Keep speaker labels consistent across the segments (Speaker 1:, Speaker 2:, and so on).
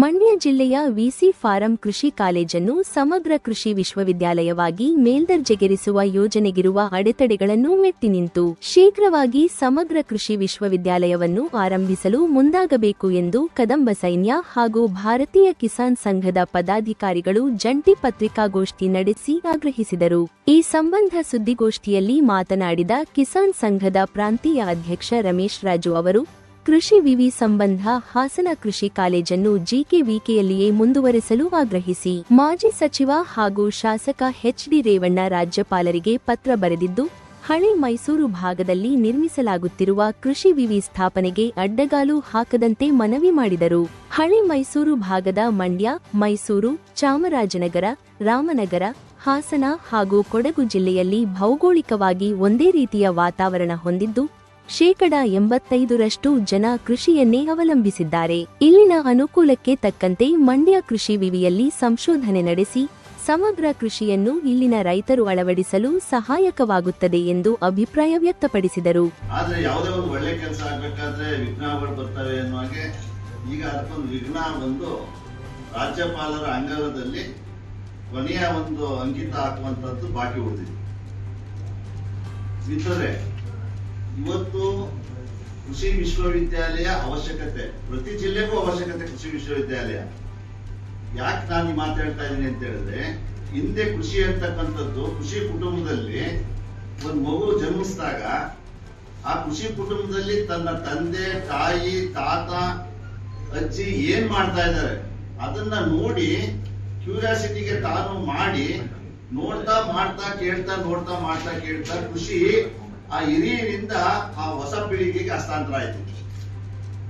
Speaker 1: ಮಂಡ್ಯ ಜಿಲ್ಲೆಯ VC form ಕೃಷಿ ಕಾಲೇಜನ್ನು ಸಮಗ್ರ ಕೃಷಿ ವಿಶ್ವವಿದ್ಯಾಲಯವಾಗಿ ಮೇಲ್ದರ್ಜೆಗೇರಿಸುವ ಯೋಜನೆಗಿರುವ ಅಡೆತಡೆಗಳನ್ನು ಮೆಟ್ಟಿನಿಂತು ಶೀಘ್ರವಾಗಿ ಸಮಗ್ರ ಕೃಷಿ ವಿಶ್ವವಿದ್ಯಾಲಯವನ್ನು ಆರಂಭಿಸಲು ಮುಂದಾಗಬೇಕು ಎಂದು ಕದಂಬ ಸೈನ್ಯ ಹಾಗೂ ಭಾರತೀಯ ಕಿಸಾನ್ ಸಂಘದ ಪದಾಧಿಕಾರಿಗಳು ಜಂಟಿ ಪತ್ರಿಕಾಗೋಷ್ಠಿ ನಡೆಸಿ ಆಗ್ರಹಿಸಿದರು. ಈ ಸಂಬಂಧ ಸುದ್ದಿಗೋಷ್ಠಿಯಲ್ಲಿ ಮಾತನಾಡಿದ ಕಿಸಾನ್ ಸಂಘದ ಪ್ರಾಂತೀಯ ಅಧ್ಯಕ್ಷ ರಮೇಶ್ ರಾಜು ಅವರು ಕೃಷಿ ವಿವಿ ಸಂಬಂಧ ಹಾಸನ ಕೃಷಿ ಕಾಲೇಜನ್ನು ಜಿಕೆವಿಕೆಯಲ್ಲಿಯೇ ಮುಂದುವರೆಸಲು ಆಗ್ರಹಿಸಿ ಮಾಜಿ ಸಚಿವ ಹಾಗೂ ಶಾಸಕ ಎಚ್ಡಿ ರೇವಣ್ಣ ರಾಜ್ಯಪಾಲರಿಗೆ ಪತ್ರ ಬರೆದಿದ್ದು, ಹಳೆ ಮೈಸೂರು ಭಾಗದಲ್ಲಿ ನಿರ್ಮಿಸಲಾಗುತ್ತಿರುವ ಕೃಷಿ ವಿವಿ ಸ್ಥಾಪನೆಗೆ ಅಡ್ಡಗಾಲು ಹಾಕದಂತೆ ಮನವಿ ಮಾಡಿದರು. ಹಳೆ ಮೈಸೂರು ಭಾಗದ ಮಂಡ್ಯ, ಮೈಸೂರು, ಚಾಮರಾಜನಗರ, ರಾಮನಗರ, ಹಾಸನ ಹಾಗೂ ಕೊಡಗು ಜಿಲ್ಲೆಯಲ್ಲಿ ಭೌಗೋಳಿಕವಾಗಿ ಒಂದೇ ರೀತಿಯ ವಾತಾವರಣ ಹೊಂದಿದ್ದು ಶೇಕಡ ಎಂಬತ್ತೈದರಷ್ಟು ಜನ ಕೃಷಿಯನ್ನೇ ಅವಲಂಬಿಸಿದ್ದಾರೆ. ಇಲ್ಲಿನ ಅನುಕೂಲಕ್ಕೆ ತಕ್ಕಂತೆ ಮಂಡ್ಯ ಕೃಷಿ ವಿವಿಯಲ್ಲಿ ಸಂಶೋಧನೆ ನಡೆಸಿ, ಸಮಗ್ರ ಕೃಷಿಯನ್ನು ಇಲ್ಲಿನ ರೈತರು ಅಳವಡಿಸಲು ಸಹಾಯಕವಾಗುತ್ತದೆ ಎಂದು ಅಭಿಪ್ರಾಯ ವ್ಯಕ್ತಪಡಿಸಿದರು.
Speaker 2: ಆದ್ರೆ ಯಾವುದೇ ಒಂದು ಒಳ್ಳೆ ಕೆಲಸ ಆಗಬೇಕಾದ್ರೆ ವಿಘ್ನಗಳು ಬರ್ತವೆ ಹಾಗೆ ಈಗ ಅದಕ್ಕೊಂದು ವಿಘ್ನ ಬಂದು ರಾಜ್ಯಪಾಲರ ಅಂಗಳದಲ್ಲಿ ಕೊನೆಯ ಒಂದು ಅಂಕಿತ ಹಾಕುವಂತದ್ದು ಬಾಕಿ ಉಳಿದಿದೆ. ಇವತ್ತು ಕೃಷಿ ವಿಶ್ವವಿದ್ಯಾಲಯ ಅವಶ್ಯಕತೆ, ಪ್ರತಿ ಜಿಲ್ಲೆಗೂ ಅವಶ್ಯಕತೆ ಕೃಷಿ ವಿಶ್ವವಿದ್ಯಾಲಯ. ಯಾಕೆ ನಾನು ಈ ಮಾತು ಹೇಳ್ತಾ ಇದ್ದೀನಿ ಅಂತ ಹೇಳಿದ್ರೆ, ಹಿಂದೆ ಕೃಷಿ ಅಂತಕ್ಕಂಥದ್ದು ಕೃಷಿ ಕುಟುಂಬದಲ್ಲಿ ಒಂದು ಮಗು ಜನ್ಮಿಸಿದಾಗ, ಆ ಕೃಷಿ ಕುಟುಂಬದಲ್ಲಿ ತನ್ನ ತಂದೆ, ತಾಯಿ, ತಾತ, ಅಜ್ಜಿ ಏನ್ ಮಾಡ್ತಾ ಇದ್ದಾರೆ, ಅದನ್ನ ನೋಡಿ ಕ್ಯೂರಿಯಾಸಿಟಿಗೆ ತಾನು ಮಾಡಿ ನೋಡ್ತಾ ಮಾಡ್ತಾ ಕೇಳ್ತಾ ನೋಡ್ತಾ ಮಾಡ್ತಾ ಕೇಳ್ತಾ ಕೃಷಿ ಆ ಹಿರಿಯರಿಂದ ಆ ಹೊಸ ಪೀಳಿಗೆಗೆ ಹಸ್ತಾಂತರ ಆಯ್ತು.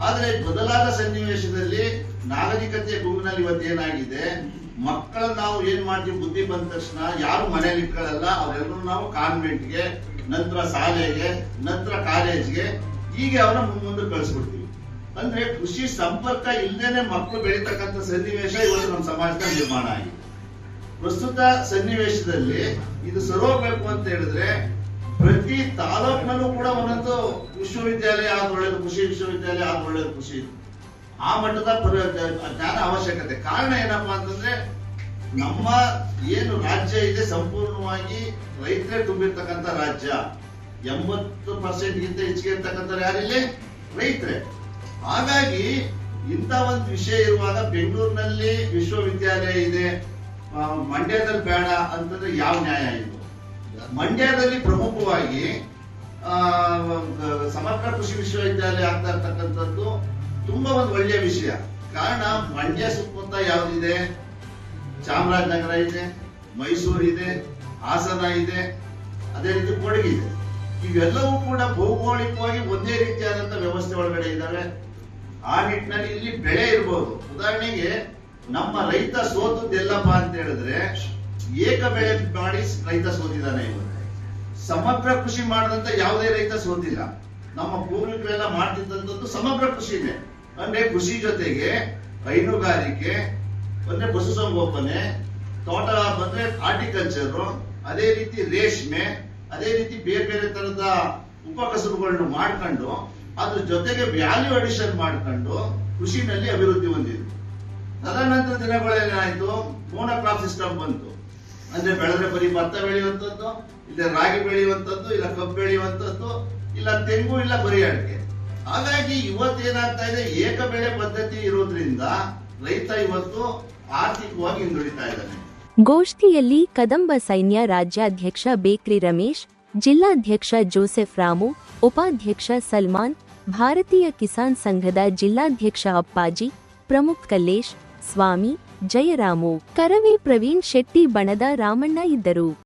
Speaker 2: ಆದರೆ ಬದಲಾದ ಸನ್ನಿವೇಶದಲ್ಲಿ ನಾಗರಿಕತೆಯ ಗುಂಪಿನಲ್ಲಿ ಇವತ್ತು ಏನಾಗಿದೆ? ಮಕ್ಕಳನ್ನ ನಾವು ಏನ್ ಮಾಡ್ತೀವಿ? ಬುದ್ಧಿ ಬಂದ ತಕ್ಷಣ ಯಾರು ಮನೇಲಿ ಇಟ್ಕೊಳ್ಳಲ್ಲ ಅವರೆಲ್ಲರೂ ನಾವು ಕಾನ್ವೆಂಟ್ಗೆ, ನಂತರ ಶಾಲೆಗೆ, ನಂತರ ಕಾಲೇಜ್ಗೆ, ಹೀಗೆ ಅವನ ಮುಂದೆ ಕಳಿಸ್ಬಿಡ್ತೀವಿ. ಅಂದ್ರೆ ಕೃಷಿ ಸಂಪರ್ಕ ಇಲ್ಲದೇನೆ ಮಕ್ಕಳು ಬೆಳೀತಕ್ಕಂಥ ಸನ್ನಿವೇಶ ಇವತ್ತು ನಮ್ಮ ಸಮಾಜದ ನಿರ್ಮಾಣ ಆಗಿದೆ. ಪ್ರಸ್ತುತ ಸನ್ನಿವೇಶದಲ್ಲಿ ಇದು ಸರೋಗ್ಬೇಕು ಅಂತ ಹೇಳಿದ್ರೆ ಪ್ರತಿ ತಾಲೂಕಿನಲ್ಲೂ ಕೂಡ ಒಂದೊಂದು ವಿಶ್ವವಿದ್ಯಾಲಯ ಆದ್ರೆ ಒಳ್ಳೇದು, ಕೃಷಿ ವಿಶ್ವವಿದ್ಯಾಲಯ ಆದ್ರೆ ಒಳ್ಳೇದು, ಕೃಷಿ ಆ ಮಟ್ಟದ ಜ್ಞಾನ ಅವಶ್ಯಕತೆ. ಕಾರಣ ಏನಪ್ಪಾ ಅಂತಂದ್ರೆ ನಮ್ಮ ಏನು ರಾಜ್ಯ ಇದೆ ಸಂಪೂರ್ಣವಾಗಿ ರೈತರೇ ತುಂಬಿರ್ತಕ್ಕಂಥ ರಾಜ್ಯ. ಎಂಬತ್ತು ಪರ್ಸೆಂಟ್ ಗಿಂತ ಹೆಚ್ಚಿಗೆ ಇರ್ತಕ್ಕಂಥ ಯಾರಿಲ್ಲಿ ರೈತರೇ. ಹಾಗಾಗಿ ಇಂಥ ಒಂದು ವಿಷಯ ಇರುವಾಗ ಬೆಂಗಳೂರಿನಲ್ಲಿ ವಿಶ್ವವಿದ್ಯಾಲಯ ಇದೆ. ಮಂಡ್ಯದಲ್ಲಿ ಬೇಡ ಅಂತಂದ್ರೆ ಯಾವ ನ್ಯಾಯ ಇದು ಮಂಡ್ಯದಲ್ಲಿ ಪ್ರಮುಖವಾಗಿ ಸಮರ್ಥ ಕೃಷಿ ವಿಶ್ವವಿದ್ಯಾಲಯ ಆಗ್ತಾ ಇರ್ತಕ್ಕಂಥದ್ದು ತುಂಬಾ ಒಂದು ಒಳ್ಳೆಯ ವಿಷಯ. ಕಾರಣ ಮಂಡ್ಯ ಸುತ್ತಮುತ್ತ ಯಾವ್ದಿದೆ? ಚಾಮರಾಜನಗರ ಇದೆ, ಮೈಸೂರು ಇದೆ, ಹಾಸನ ಇದೆ, ಅದೇ ರೀತಿ ಕೊಡಗಿದೆ ಇವೆಲ್ಲವೂ ಕೂಡ ಭೌಗೋಳಿಕವಾಗಿ ಒಂದೇ ರೀತಿಯಾದಂತ ವ್ಯವಸ್ಥೆ ಒಳಗಡೆ ಇದ್ದಾವೆ ಆ ನಿಟ್ಟಿನಲ್ಲಿ ಇಲ್ಲಿ ಬೆಳೆ ಇರ್ಬೋದು. ಉದಾಹರಣೆಗೆ, ನಮ್ಮ ರೈತ ಸೋತದ್ದೆಲ್ಲಪ್ಪ ಅಂತ ಹೇಳಿದ್ರೆ ಏಕ ಬೆಳೆ ಮಾಡಿ ರೈತ ಸೋತಿದ್ದಾನೆ. ಸಮಗ್ರ ಕೃಷಿ ಮಾಡಿದಂತ ಯಾವುದೇ ರೈತ ಸೋತಿಲ್ಲ. ನಮ್ಮ ಪೂರ್ವಿಕರೆಲ್ಲ ಮಾಡ್ತಿದ್ದಂಥದ್ದು ಸಮಗ್ರ ಕೃಷಿನೇ ಅಂದ್ರೆ ಕೃಷಿ ಜೊತೆಗೆ ಹೈನುಗಾರಿಕೆ, ಅಂದ್ರೆ ಪಶುಸಂಗೋಪನೆ ತೋಟ ಬಂದ್ರೆ ಹಾರ್ಟಿಕಲ್ಚರ್ ಅದೇ ರೀತಿ ರೇಷ್ಮೆ, ಅದೇ ರೀತಿ ಬೇರೆ ಬೇರೆ ತರದ ಉಪಕಸಬುಗಳನ್ನು ಮಾಡ್ಕೊಂಡು, ಅದ್ರ ಜೊತೆಗೆ ವ್ಯಾಲ್ಯೂ ಅಡಿಷನ್ ಮಾಡ್ಕೊಂಡು ಕೃಷಿನಲ್ಲಿ ಅಭಿವೃದ್ಧಿ ಹೊಂದಿದ್ರು ತದನಂತರ ದಿನಗಳಲ್ಲಿ ಏನಾಯ್ತು? ಮೋನೋಕ್ರಾಪ್ ಸಿಸ್ಟಮ್ ಬಂತು. ಅಂದ್ರೆ ಬೆಳೆದ್ರೆ ಬರೀ ಭತ್ತ ಬೆಳೆಯುವಂಥದ್ದು ಇಲ್ಲ ರಾಗಿ ಬೆಳೆಯುವಂಥದ್ದು, ಇಲ್ಲ ಕಬ್ಬು ಬೆಳೆಯುವಂಥದ್ದು, ಇಲ್ಲ ತೆಂಗು, ಇಲ್ಲ ಬರೀ ಅಡಿಕೆ. ಹಾಗಾಗಿ ಇವತ್ತು ಏನಾಗ್ತಾ ಇದೆ, ಏಕ ಬೆಳೆ ಪದ್ಧತಿ ಇರೋದ್ರಿಂದ ರೈತ ಇವತ್ತು ಆರ್ಥಿಕವಾಗಿ ಹಿಂದುಳಿತಾ ಇದ್ದಾನೆ.
Speaker 1: ಗೋಷ್ಠಿಯಲ್ಲಿ ಕದಂಬ ಸೈನ್ಯ ರಾಜ್ಯಾಧ್ಯಕ್ಷ ಬೇಕ್ರಿ ರಮೇಶ್, ಜಿಲ್ಲಾಧ್ಯಕ್ಷ ಜೋಸೆಫ್ ರಾಮು, ಉಪಾಧ್ಯಕ್ಷ ಸಲ್ಮಾನ್, ಭಾರತೀಯ ಕಿಸಾನ್ ಸಂಘದ ಜಿಲ್ಲಾಧ್ಯಕ್ಷ ಅಪ್ಪಾಜಿ, ಪ್ರಮುಖ್ ಕಲ್ಲೇಶ್, ಸ್ವಾಮಿ ಜಯರಾಮು ಕರವೇ ಪ್ರವೀಣ್ ಶೆಟ್ಟಿ ಬಣದ ರಾಮಣ್ಣ ಇದ್ದರು.